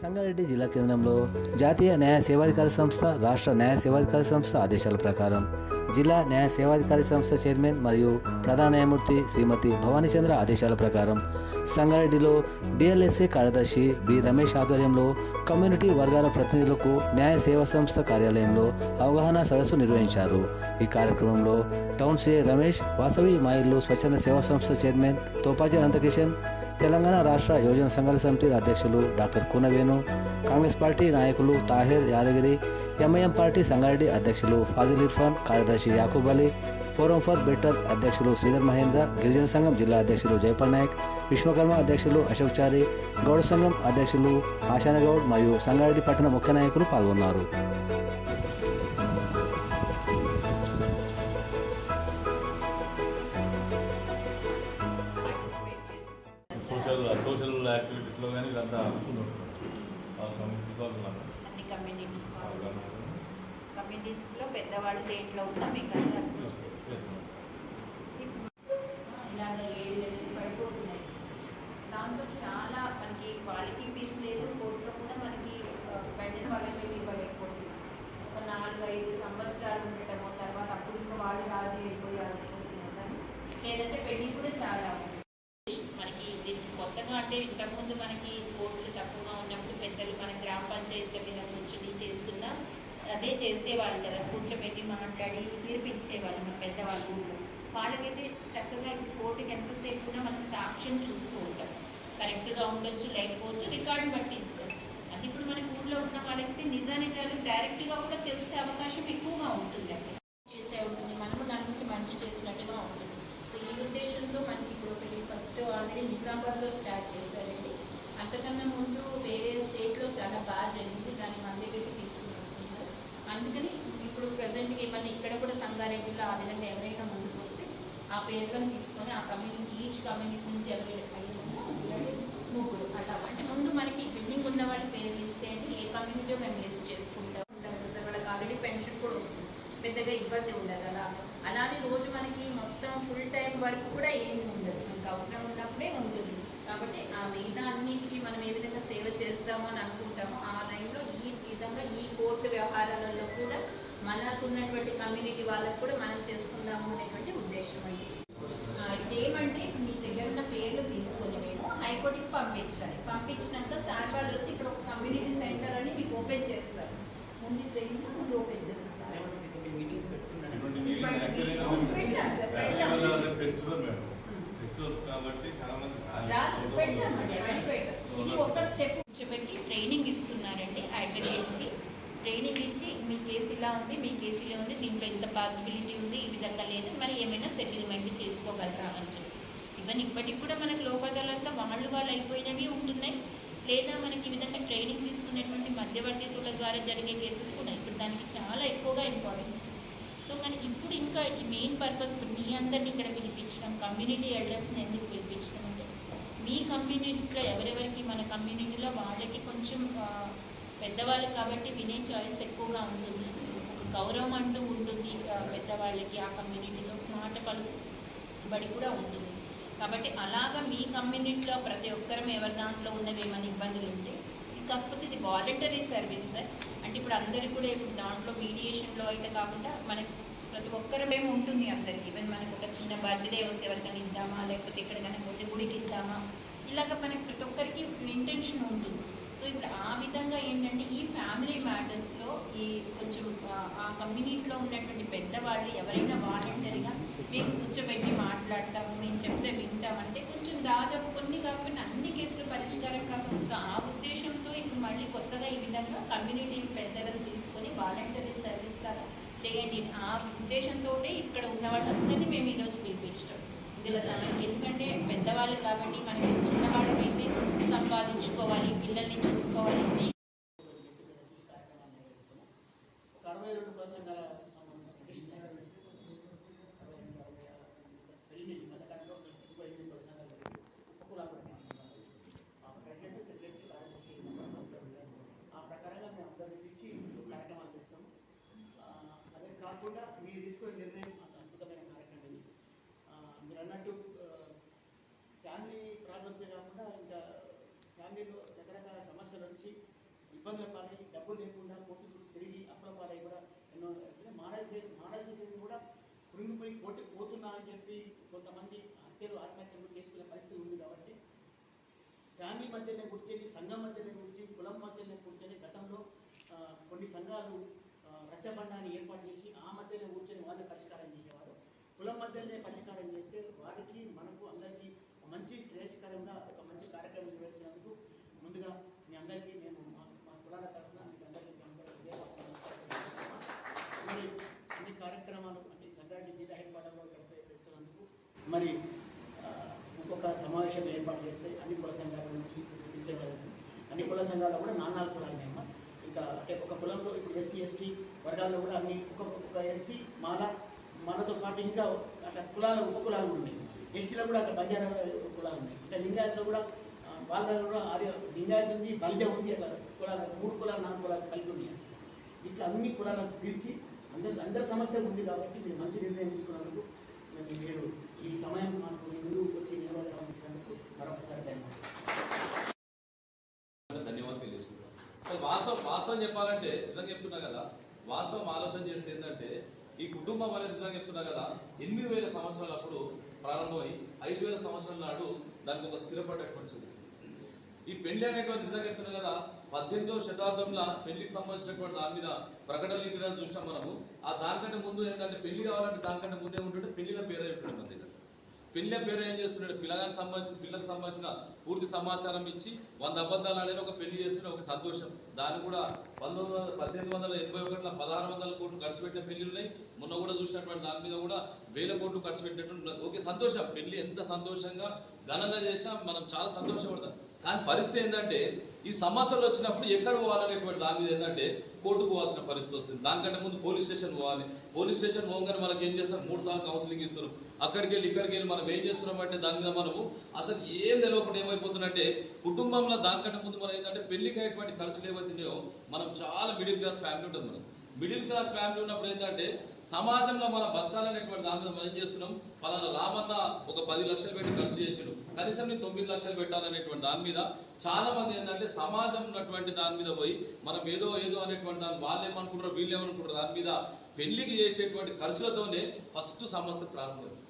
సంగారెడ్డి జిల్లా కేంద్రంలో జాతీయ న్యాయ సేవాధికారి సంస్థ రాష్ట్ర న్యాయ సేవాధికారి సంస్థ ఆదేశాల ప్రకారం జిల్లా న్యాయ సేవాధికారి సంస్థ చైర్మన్ మరియు ప్రధాన న్యాయమూర్తి శ్రీమతి భవానీచంద్ర ఆదేశాల ప్రకారం సంగారెడ్డిలో డిఎల్ఎస్ఏ కార్యదర్శి బి రమేష్ ఆధ్వర్యంలో కమ్యూనిటీ వర్గాల ప్రతినిధులకు న్యాయ సేవా సంస్థ కార్యాలయంలో అవగాహన సదస్సు నిర్వహించారు. ఈ కార్యక్రమంలో టౌన్ సీఏ రమేష్ వాసవి మాయిల్లు స్వచ్ఛంద సేవా సంస్థ చైర్మన్ తోపాజీ అనంతకిషన్ తెలంగాణ రాష్ట్ర యోజన సంఘాల సమితి అధ్యక్షులు డాక్టర్ కూనవేణు కాంగ్రెస్ పార్టీ నాయకులు తాహిర్ యాదగిరి ఎంఐఎం పార్టీ సంగారెడ్డి అధ్యక్షులు ఫాజిల్ ఇర్ఫాన్ కార్యదర్శి Yakub Ali forum for better అధ్యక్షులు శ్రీధర్ మహేంద్ర గిరిజన సంఘం జిల్లా అధ్యక్షులు జయపాల్ నాయక్ విశ్వకర్మ అధ్యక్షులు అశోక్ చారి గౌడ సంఘం అధ్యక్షులు ఆశానగౌడ్ మరియు సంగారెడ్డి పట్టణ ముఖ్య నాయకులు పాల్గొన్నారు. యాక్టివిటీస్లో కానీ ఇదంతా కమ్యూనిటీస్లో పెద్దవాళ్ళు దేంట్లో ఉన్నా మీకు ఇలాగ ఏడు ఎనిమిది పడిపోతున్నాయి. దాంట్లో చాలా మనకి క్వాలిటీ పీస్ లేదు. కోర్టులో కూడా మనకి బెటర్ వాళ్ళకి ఇవ్వలేకపోతున్నాం. ఒక నాలుగు ఐదు సంవత్సరాలు ఉండటము తర్వాత అప్పుడు ఇంకా వాళ్ళు రాజు అయిపోయారు అనుకుంటున్నాం కానీ లేదంటే పెళ్ళి కూడా చాలా ఉంది మనకి దీనికి అంటే ఇంతకుముందు మనకి ఓట్లు తక్కువగా ఉన్నప్పుడు పెద్దలు మన గ్రామ పంచాయతీల మీద కూర్చుని చేస్తున్న అదే చేసేవాళ్ళు కదా కూర్చోబెట్టి మాట్లాడి తీర్పిచ్చేవాళ్ళు మన పెద్దవాళ్ళు ఊళ్ళో వాళ్ళకైతే చక్కగా కోర్టుకి ఎంతసేపు కూడా మనకి సాక్ష్యం చూస్తూ ఉంటాం. కరెక్ట్గా ఉండొచ్చు లేకపోవచ్చు రికార్డు బట్టి ఇస్తారు అది ఇప్పుడు మనకి ఊళ్ళో ఉన్న వాళ్ళకైతే నిజ నిజాలు డైరెక్ట్గా కూడా తెలిసే అవకాశం ఎక్కువగా ఉంటుంది. అక్కడ చేసే ఉంటుంది. మనము దాని మంచి చేసినట్టుగా ఉంటుంది. సో ఈ ఉద్దేశంతో మనకి ఫస్ట్ ఆల్రెడీ నిజామాబాద్లో స్టార్ట్ చేశారండి. అంతకన్నా ముందు వేరే స్టేట్లో చాలా బాగా జరిగింది. దాన్ని మన దగ్గరికి తీసుకుని వస్తున్నారు. అందుకని ఇప్పుడు ప్రజెంట్కి ఏమన్నా ఇక్కడ కూడా సంగారెడ్డిలో ఆ విధంగా ఎవరైనా ముందుకు వస్తే ఆ పేర్లను తీసుకొని ఆ కమ్యూనిటీ ఈచ్ కమ్యూనిటీ నుంచి ఎవరైనా ముగ్గురు అలా అంటే ముందు మనకి బిల్డింగ్ ఉన్న వాళ్ళ పేర్లు ఇస్తే అంటే ఏ కమ్యూనిటీలో మేము లిస్ట్ చేసుకుంటాం. ఉంటాం సార్? వాళ్ళకి ఆల్రెడీ పెన్షన్ కూడా వస్తుంది. పెద్దగా ఇబ్బంది ఉండదు అలా. అలానే రోజు మనకి మొత్తం ఫుల్ టైం వర్క్ కూడా ఏమి ఉండదు మనకు అవసరం ఉన్నప్పుడే ఉంటుంది కాబట్టి ఆ మిగతా అన్నింటికి మనం ఏ విధంగా సేవ చేస్తామో అని అనుకుంటామో ఆ లైన్లో ఈ విధంగా ఈ కోర్టు వ్యవహారాలలో కూడా మనకున్నటువంటి కమ్యూనిటీ వాళ్ళకు కూడా మనం చేసుకుందాము అనేటువంటి ఉద్దేశం అండి. ఇప్పుడు మీ దగ్గర ఉన్న పేర్లు తీసుకొని మేము హైకోర్టుకి పంపించాలి. పంపించినాక సార్ వాళ్ళు వచ్చి ఇక్కడ ఒక కమ్యూనిటీ సెంటర్ అని మీకు ఓపెన్ చేస్తారు. ముందు ట్రైన్ ముందు ఓపెన్ చేస్తారు. సార్, కాబట్టి చాలా మంది ఒక స్టెప్ కూర్చోబెట్టి ట్రైనింగ్ ఇస్తున్నారండి అడ్వకేట్స్కి ట్రైనింగ్ ఇచ్చి మీ కేసు ఇలా ఉంది మీ కేసు ఇలా ఉంది దీంట్లో ఇంత పాసిబిలిటీ ఉంది ఈ విధంగా లేదు మరి ఏమైనా సెటిల్మెంట్ చేసుకోగలరా అని చెప్పి. ఇవన్నీ ఇప్పటికి కూడా మనకు లోకదలంతా వాళ్ళు వాళ్ళు అయిపోయినవి ఉంటున్నాయి. లేదా మనకి ఈ విధంగా ట్రైనింగ్ తీసుకునేటువంటి మధ్యవర్తితుల ద్వారా జరిగే కేసెస్ కూడా ఇప్పుడు దానికి చాలా ఎక్కువగా ఇంపార్టెన్స్ సో కానీ ఇప్పుడు ఇంకా ఈ మెయిన్ పర్పస్ మీ అందరిని ఇక్కడ పిలిపించడం కమ్యూనిటీ ఎల్డర్స్ని ఎందుకు పిలిపించడం అంటే మీ కమ్యూనిటీలో ఎవరెవరికి మన కమ్యూనిటీలో వాళ్ళకి కొంచెం పెద్దవాళ్ళు కాబట్టి వినే చాయిస్ ఎక్కువగా ఉంటుంది. ఒక గౌరవం అంటూ ఉంటుంది పెద్దవాళ్ళకి ఆ కమ్యూనిటీలో మాట పలుబడి కూడా ఉంటుంది. కాబట్టి అలాగా మీ కమ్యూనిటీలో ప్రతి ఒక్కరం ఎవరి దాంట్లో ఉన్నవి ఏమైనా ఇబ్బందులు ఉంటే కాకపోతే ఇది వాలంటరీ సర్వీస్ సార్ అంటే ఇప్పుడు అందరికీ కూడా ఇప్పుడు దాంట్లో మీడియేషన్లో అయితే కాకుండా మనకి ప్రతి ఒక్కరమేమో ఉంటుంది అందరికి. ఈవెన్ మనకు ఒక చిన్న బర్త్డే వస్తే ఎవరికైనా ఇద్దామా? లేకపోతే ఎక్కడికైనా పోతే గుడికి ఇద్దామా? ఇలాగ మనకి ప్రతి ఒక్కరికి ఇంటెన్షన్ ఉంటుంది. సో ఇప్పుడు ఆ విధంగా ఏంటంటే ఈ ఫ్యామిలీ మ్యాటర్స్లో ఈ కొంచెం ఆ- ఆ కమ్యూనిటీలో ఉన్నటువంటి పెద్దవాళ్ళు ఎవరైనా వాలంటరీగా మేము కూర్చోబెట్టి మాట్లాడతాము మేము చెప్తే వింటామంటే కొంచెం దాదాపు కొన్ని కాకుండా అన్ని కేసులు పరిష్కారం కాకుండా ఆ ఉద్దేశంతో ఇప్పుడు మళ్ళీ కొత్తగా ఈ విధంగా కమ్యూనిటీ పెద్దలను తీసుకొని వాలంటరీ సర్వీస్ లాగా చేయండి. ఆ ఉద్దేశంతో ఇక్కడ ఉన్న వాళ్ళందరినీ మేము ఈరోజు పిలిపించడం. ఇందులో సమయం ఎందుకంటే పెద్దవాళ్ళు కాబట్టి మనకి చిన్నవాళ్ళకైతే సంపాదించుకోవాలి పిల్లల్ని చూసుకోవాలి ఒక అరవై రెండు ప్రసంగాల సంబంధించిన పెళ్ళి మధ్యకాలంలో ఇంకో ఎనిమిది ప్రసంగాలు జరిగాయి. ఉపకులాలు ఆ ప్రెసిడెంట్ సెక్రటరీ కార్యదర్శి ఆ ప్రకారంగా మేము అందరినీ పిలిచి కార్యక్రమాలు చేస్తాము ఆ, అదే కాకుండా మీరు తీసుకునే నిర్ణయం అంత అద్భుతమైన కార్యక్రమం ఇది ఆ, మీరు అన్నట్టు ఫ్యామిలీ ప్రాబ్లమ్సే కాకుండా ఇంకా ఫ్యామిలీలో రకరకాల సమస్యల నుంచి ఇబ్బందుల పాలై డబ్బులు లేకుండా కోర్టు చుట్టూ తిరిగి అప్పుల పాలై కూడా ఎన్నో అంటే మానసిక మానసిక కూడా కృంగిపోయి కోర్టు పోతున్నా అని చెప్పి కొంతమంది హత్యలు ఆత్మహత్యలు చేసుకునే పరిస్థితి ఉంది కాబట్టి ఫ్యామిలీ మధ్యనే కూర్చొని సంఘం మధ్యనే కూర్చొని కులం మధ్యనే కూర్చొని గతంలో కొన్ని సంఘాలు రచ్చబండాన్ని ఏర్పాటు చేసి ఆ మధ్యనే కూర్చొని వాళ్ళే పరిష్కారం చేసేవారు. కులం మధ్యనే పరిష్కారం చేస్తే వారికి మనకు అందరికీ మంచి శ్రేయస్కరంగా ఒక మంచి కార్యక్రమం నిర్వహించినందుకు ముందుగా మీ అందరికీ నేను మా మా కులాల తరఫున మీకు అందరికీ మీ అందరికీ మరి అన్ని కార్యక్రమాలు అంటే సంగారెడ్డి జిల్లా హెడ్ క్వార్టర్లో పెడుతున్నందుకు మరి ఒక్కొక్క ఇంకొక సమావేశం ఏర్పాటు చేస్తే అన్ని కుల సంఘాల నుంచి పిలిచేవారు. అన్ని కుల సంఘాలు కూడా నాలుగు నాలుగు కులాలు ఉన్నాయమ్మా. ఇంకా అంటే ఒక కులంలో ఇప్పుడు ఎస్సీ ఎస్టీ వర్గాల్లో కూడా అన్ని ఒక ఒక ఎస్సీ మాల మనతో పాటు ఇంకా అట్లా కులాలు ఉప కులాలు ఉన్నాయి. ఎస్టీలో కూడా అక్కడ బంజారా కులాలు ఉన్నాయి ఇంకా లింగాయత్లో కూడా వాళ్ళ దగ్గర కూడా ఆర్య లింగాయత్ ఉంది బలిజ ఉంది అట్లా కులాలు మూడు కులాలు నాలుగు కులాలు కలిపి ఉన్నాయి. ఇట్లా అన్ని కులాలను పిలిచి అందరి అందరి సమస్య ఉంది కాబట్టి మీరు మంచి నిర్ణయం తీసుకున్నందుకు మీరు ఈ సమయం మాకు మీ ముందు వచ్చి నిలబడినందుకు మరొకసారి ధన్యవాదాలు. ధన్యవాదాలు తెలియజేసుకుంటాం అసలు వాస్తవం వాస్తవం చెప్పాలంటే నిజంగా చెప్తున్నా కదా వాస్తవం ఆలోచన చేస్తే ఏంటంటే ఈ కుటుంబం అనేది నిజంగా చెప్తున్నా కదా ఎనిమిది వేల సంవత్సరాలప్పుడు ప్రారంభమై ఐదు వేల సంవత్సరాల నాడు దానికి ఒక స్థిరపడేటువంటి ఈ పెళ్ళి అనేటువంటి నిజంగా చెప్తున్నా కదా పద్దెనిమిదవ శతాబ్దంలో పెళ్ళికి సంబంధించినటువంటి దాని మీద ప్రకటన లిఖితాలు చూసినాం మనము. ఆ దానికంటే ముందు ఏంటంటే పెళ్ళి కావాలంటే దానికంటే ముందు ఏముంటుంటే పెళ్ళిలో పేరు చెప్పడం మన దగ్గర. పెళ్ళి పేరు ఏం చేస్తున్నాడు? పిల్లగానికి సంబంధించిన పిల్లలకు సంబంధించిన పూర్తి సమాచారం ఇచ్చి వంద అబద్ధాలు అనేది ఒక పెళ్ళి చేస్తున్న ఒక సంతోషం. దాన్ని కూడా పంతొమ్మిది వందల పద్దెనిమిది వందల ఎనభై ఒకటిలో పదహారు వందల కోట్లు ఖర్చు పెట్టిన పెళ్ళి ఉన్నాయి. మొన్న కూడా చూసినటువంటి దాని మీద కూడా వేల కోట్లు ఖర్చు పెట్టినట్టు ఓకే సంతోషం. పెళ్ళి ఎంత సంతోషంగా ఘనంగా చేసినా మనం చాలా సంతోషపడతాం. కానీ పరిస్థితి ఏంటంటే ఈ సమస్యలు వచ్చినప్పుడు ఎక్కడ పోవాలనేటువంటి దాని మీద ఏంటంటే కోర్టుకు పోవాల్సిన పరిస్థితి వస్తుంది. దానికంటే ముందు పోలీస్ స్టేషన్ పోవాలి. పోలీస్ స్టేషన్ పోగానే మనకి ఏం చేస్తారు? మూడు సార్లు కౌన్సిలింగ్ ఇస్తారు. అక్కడికి వెళ్ళి ఇక్కడికి వెళ్ళి మనం ఏం చేస్తున్నాం అంటే దాని మీద మనము అసలు ఏం తెలియకుండా ఏమైపోతుందంటే కుటుంబంలో దానికంటే ముందు మనం ఏంటంటే పెళ్ళికి అయ్యేటువంటి ఖర్చులు ఏవైతున్నాయో మనం చాలా మిడిల్ క్లాస్ ఫ్యామిలీ ఉంటుంది మనం మిడిల్ క్లాస్ ఫ్యామిలీ ఉన్నప్పుడు ఏంటంటే సమాజంలో మనం బతకాలనేటువంటి దాని మీద మనం ఏం చేస్తున్నాం? ఫలానా రామన్న ఒక పది లక్షలు పెట్టి ఖర్చు చేసాడు. కనీసం నేను తొమ్మిది లక్షలు పెట్టాలనేటువంటి దాని మీద చాలా మంది ఏంటంటే సమాజం ఉన్నటువంటి దాని మీద పోయి మనం ఏదో ఏదో అనేటువంటి దాని వాళ్ళు ఏమనుకుంటారో వీళ్ళు ఏమనుకుంటారు దాని మీద పెళ్ళికి చేసేటువంటి ఖర్చులతోనే ఫస్ట్ సమస్య ప్రారంభమైంది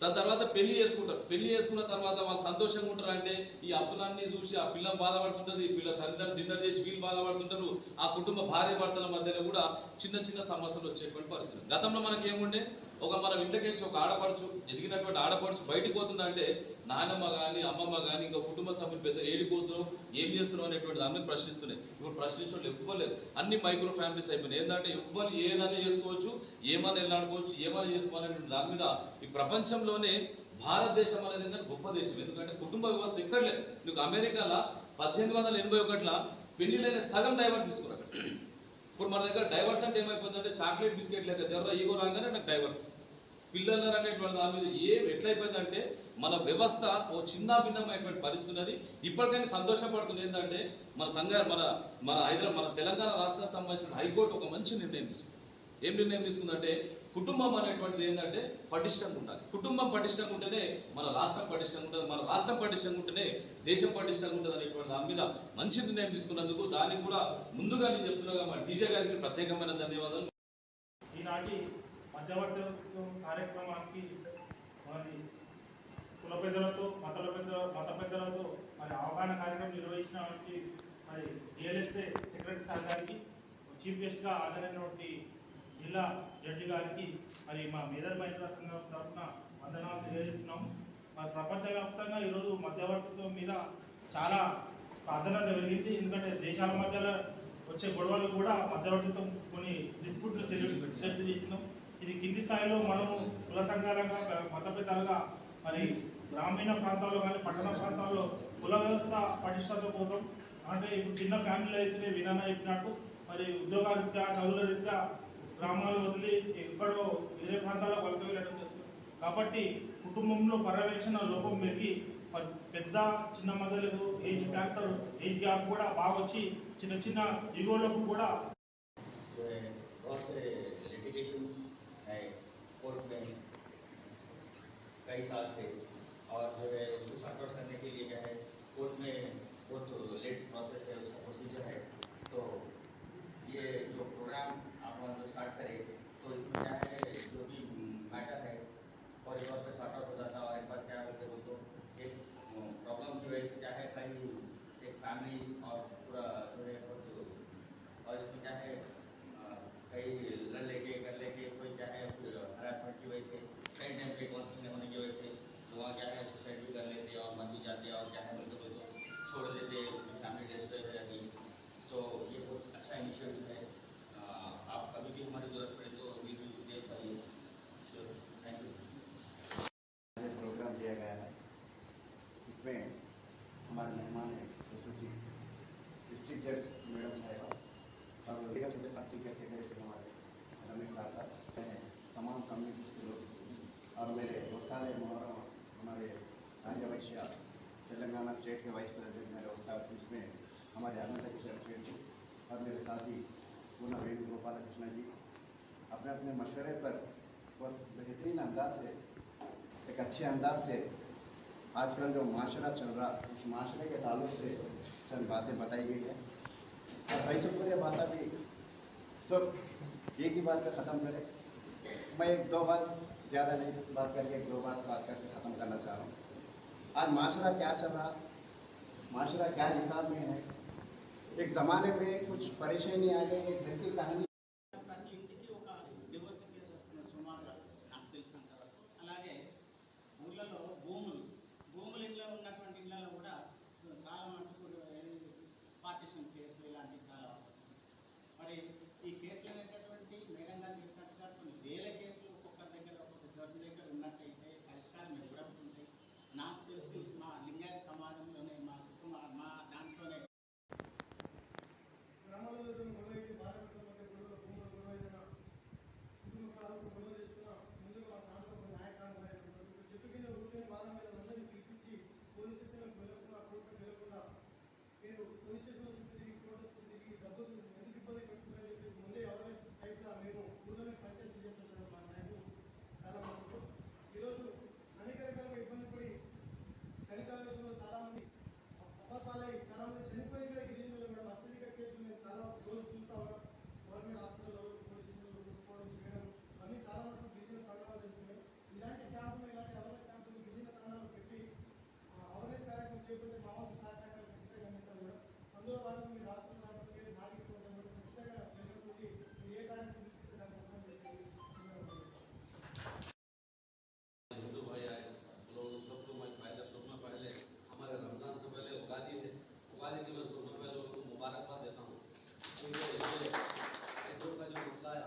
దాని తర్వాత పెళ్ళి చేసుకుంటారు. పెళ్ళి చేసుకున్న తర్వాత వాళ్ళు సంతోషంగా ఉంటారు అంటే ఈ అప్పులన్నీ చూసి ఆ పిల్ల బాధపడుతుంటుంది వీళ్ళ తల్లిదండ్రులు డిన్నర్ చేసి వీళ్ళు బాధపడుతుంటారు ఆ కుటుంబ భార్య భర్తల మధ్యలో కూడా చిన్న చిన్న సమస్యలు వచ్చేటువంటి పరిస్థితి గతంలో మనకి ఏముండే? ఒక మనం ఇంట్లోకి ఒక ఆడపడుచు ఎదిగినటువంటి ఆడపడుచు బయటకు పోతుందంటే నానమ్మ కానీ అమ్మమ్మ కానీ ఇంకా కుటుంబ సభ్యులు పెద్ద ఏడిపోతున్నాం ఏం చేస్తున్నావు అనేటువంటి దాన్ని ప్రశ్నిస్తున్నాయి. ఇప్పుడు ప్రశ్నించడం ఇవ్వలేదు అన్ని మైక్రో ఫ్యామిలీస్ అయిపోయినాయి. ఏంటంటే ఇవ్వని ఏదైనా చేసుకోవచ్చు ఏమైనా వెళ్ళాడుకోవచ్చు ఏమైనా చేసుకోవాలనే దాని మీద ఈ ప్రపంచంలోనే భారతదేశం అనేది ఏంటంటే గొప్ప దేశం. ఎందుకంటే కుటుంబ వ్యవస్థ ఎక్కడ లేదు. నీకు అమెరికాలో పద్దెనిమిది వందల ఎనభై ఒకటిలో పెళ్ళిలైన సగం డైవర్స్ తీసుకున్నారు అక్కడ. ఇప్పుడు మన దగ్గర డైవర్స్ అంటే ఏమైపోతుందంటే చాక్లెట్ బిస్కెట్ లేక జర్ర ఈగో రాగానే నాకు డైవర్స్. పిల్లలు అనేటువంటి దాని మీద ఏం ఎట్లయిపోయిందంటే మన వ్యవస్థ ఓ చిన్న భిన్నమైనటువంటి పరిస్థితి ఉన్నది. ఇప్పటికైనా సంతోషపడుతుంది ఏంటంటే మన సంఘ మన మన హైదరాబాద్ మన తెలంగాణ రాష్ట్రానికి సంబంధించిన హైకోర్టు ఒక మంచి నిర్ణయం తీసుకుంది. ఏం నిర్ణయం తీసుకుందంటే కుటుంబం అనేటువంటిది ఏంటంటే పటిష్టంగా ఉండాలి. కుటుంబం పటిష్టంగా ఉంటేనే మన రాష్ట్రం పటిష్టంగా ఉంటుంది మన రాష్ట్రం పటిష్టంగా ఉంటేనే దేశం పటిష్టంగా ఉంటుంది అనేటువంటి దాని మీద మంచి నిర్ణయం తీసుకున్నందుకు దానికి కూడా ముందుగా నేను చెప్తున్నాగా మా డీజే గారికి ప్రత్యేకమైన ధన్యవాదాలు. ఈనాటి మధ్యవర్తిత్వం కార్యక్రమానికి మరి కుల పెద్దలతో మతల పెద్ద మత పెద్దలతో మరి అవగాహన కార్యక్రమం నిర్వహించినటువంటి మరి డిఎల్ఎస్ఏ సెక్రటరీ సార్ గారికి చీఫ్ గెస్ట్గా హాజరైనటువంటి జిల్లా జడ్జి గారికి మరి మా మేదర్ మహిళా సంఘం తరఫున వందనాలు తెలియజేస్తున్నాం మరి ప్రపంచవ్యాప్తంగా ఈరోజు మధ్యవర్తిత్వం మీద చాలా ప్రాధాన్యత పెరిగింది. ఎందుకంటే దేశాల మధ్యలో వచ్చే గొడవలు కూడా మధ్యవర్తిత్వం కొన్ని డిస్ప్యూట్లు చర్చ చేసినాం. ఇది కింది స్థాయిలో మనము కుల సంఘాలుగా మత పెద్దలుగా మరి గ్రామీణ ప్రాంతాల్లో కానీ పట్టణ ప్రాంతాల్లో కుల వ్యవస్థ పటిష్టత కోసం అంటే ఇప్పుడు చిన్న ఫ్యామిలీ అయితే వినాన చెప్పినట్టు మరి ఉద్యోగాల రీత్యా చదువుల రీత్యా గ్రామాలు వదిలి ఎక్కడో వేరే ప్రాంతాల్లో వలస వెళ్ళడం జరుగుతుంది కాబట్టి కుటుంబంలో పర్యవేక్షణ లోపం పెరిగి మరి పెద్ద చిన్న మొదలకు ఏజ్ ఫ్యాక్టర్ ఏజ్ గ్యాప్ కూడా బాగా వచ్చి చిన్న చిన్న దిగువలకు కూడా जो है बहुत से लिटिगेशंस है कोर्ट में कई साल से और जो है उसको सॉर्ट आउट करने के लिए क्या है कोर्ट में बहुत तो लेट प्रोसेस है, उसका प्रोसीजर है। तो ये जो प्रोग्राम आप लोग स्टार्ट करें तो इसमें क्या है, जो भी मैटर है, और एक बार फिर सॉर्ट आउट हो जाता है और एक बार क्या बोलते वो तो एक प्रॉब्लम की वजह से क्या है, कई एक फैमिली और पूरा जो है और इसमें क्या है कई लड़ लेके, कर लेके कोई क्या है हरासमेंट की वजह से, कई टाइम पे कौन छोड़ देते फिर फैमिली डिस्ट्रॉय हो जाती तो ये बहुत अच्छा इनिशिएटिव है। आप कभी भी हमारी ज़रूरत पड़े तो we will there you sure thank you program दिया गया है। इसमें हमारे मेहमान हैं यशस्वी डिस्ट्रिक्ट जज मैडम साहिबा। और पार्टी के सेक्रेटरी हमारे रमेश लाल हैं। तमाम कम्युनिटीज के लोग और मेरे उस्ताद मुहर्रम हमारे राज्य वैश्य तेलंगाना स्टेट के वाइस प्रेसिडेंट मेरे उस्ताद इसमें हमारे अनंत किशोर सेठ जी और मेरे साथी पूना वेणुगोपाल कृष्ण जी। अपने अपने मशवरे पर बहुत बेहतरीन अंदाज से, एक अच्छे अंदाज से आजकल जो माशरा चल रहा, उस माशरे के ताल्लुक से चंद बातें बताई गई है। और भाई से पूरे बात अभी सब एक ही बात पे ख़त्म करें। मैं एक दो बात, ज़्यादा नहीं, बात करके एक दो बात बात करके ख़त्म करना चाह रहा हूँ। आज माशरा क्या चल रहा? माशरा क्या हिसाब में है? एक ज़माने में कुछ परेशानी आ गई, एक घर की कहानी మీరు పోలీస్ స్టేషన్లో हाईकोर्ट का जो मसला आया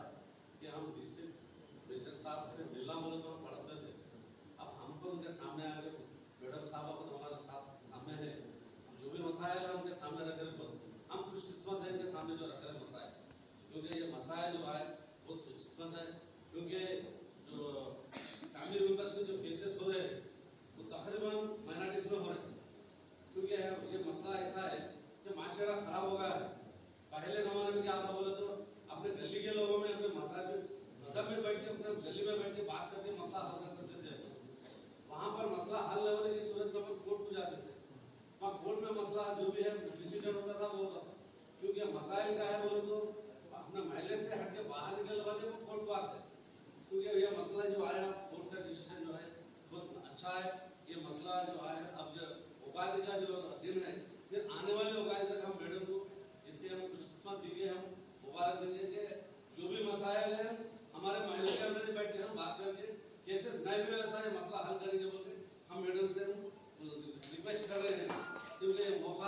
कि हम डिस्ट्रिक्ट प्रेसिडेंट साहब से मिलना बोले तो पढ़ते थे अब हमको उनके सामने आके मैडम साहब अब हमारे साथ सामने है जो भी मसाइल है उनके सामने रख कर हम खुशकिस्मत है इनके सामने जो रख रहे हैं मसाइल क्योंकि ये मसाइल जो है बहुत खुशकिस्मत है क्योंकि जो फैमिली मेंबर्स में जो केसेस हो रहे हैं वो तकरीबन माइनॉरिटीज में हो रहे हैं क्योंकि ये मसला ऐसा है कि माशरा खराब हो गया है पहले जमाने में क्या था बोले तो अपने गली के लोगों में अपने मसाज मज़हब में बैठ के अपने गली में बैठ के बात करके मसला हल कर सकते थे। वहाँ पर मसला हल न होने की सूरत में अपन कोर्ट को जाते थे। वहाँ कोर्ट में मसला जो भी है डिसीज़न होता था, वो होता क्योंकि मसाइल का है बोले तो अपने महले से हट के बाहर निकल वाले वो कोर्ट को आते क्योंकि ये मसला जो आया, कोर्ट का डिसीज़न जो है, बहुत अच्छा है। ये मसला जो आया, अब जो उगादी का जो दिन है फिर आने वाले उगादी तक हम मैडम को तो दिए हम मुबारक दिए कि जो भी मसाइल हैं, हमारे महल के अंदर बैठ के हम बात करके केसेस नए भी व्यवसाय मसला हल करेंगे बोल हम मैडम से रिक्वेस्ट कर रहे हैं, क्योंकि मौका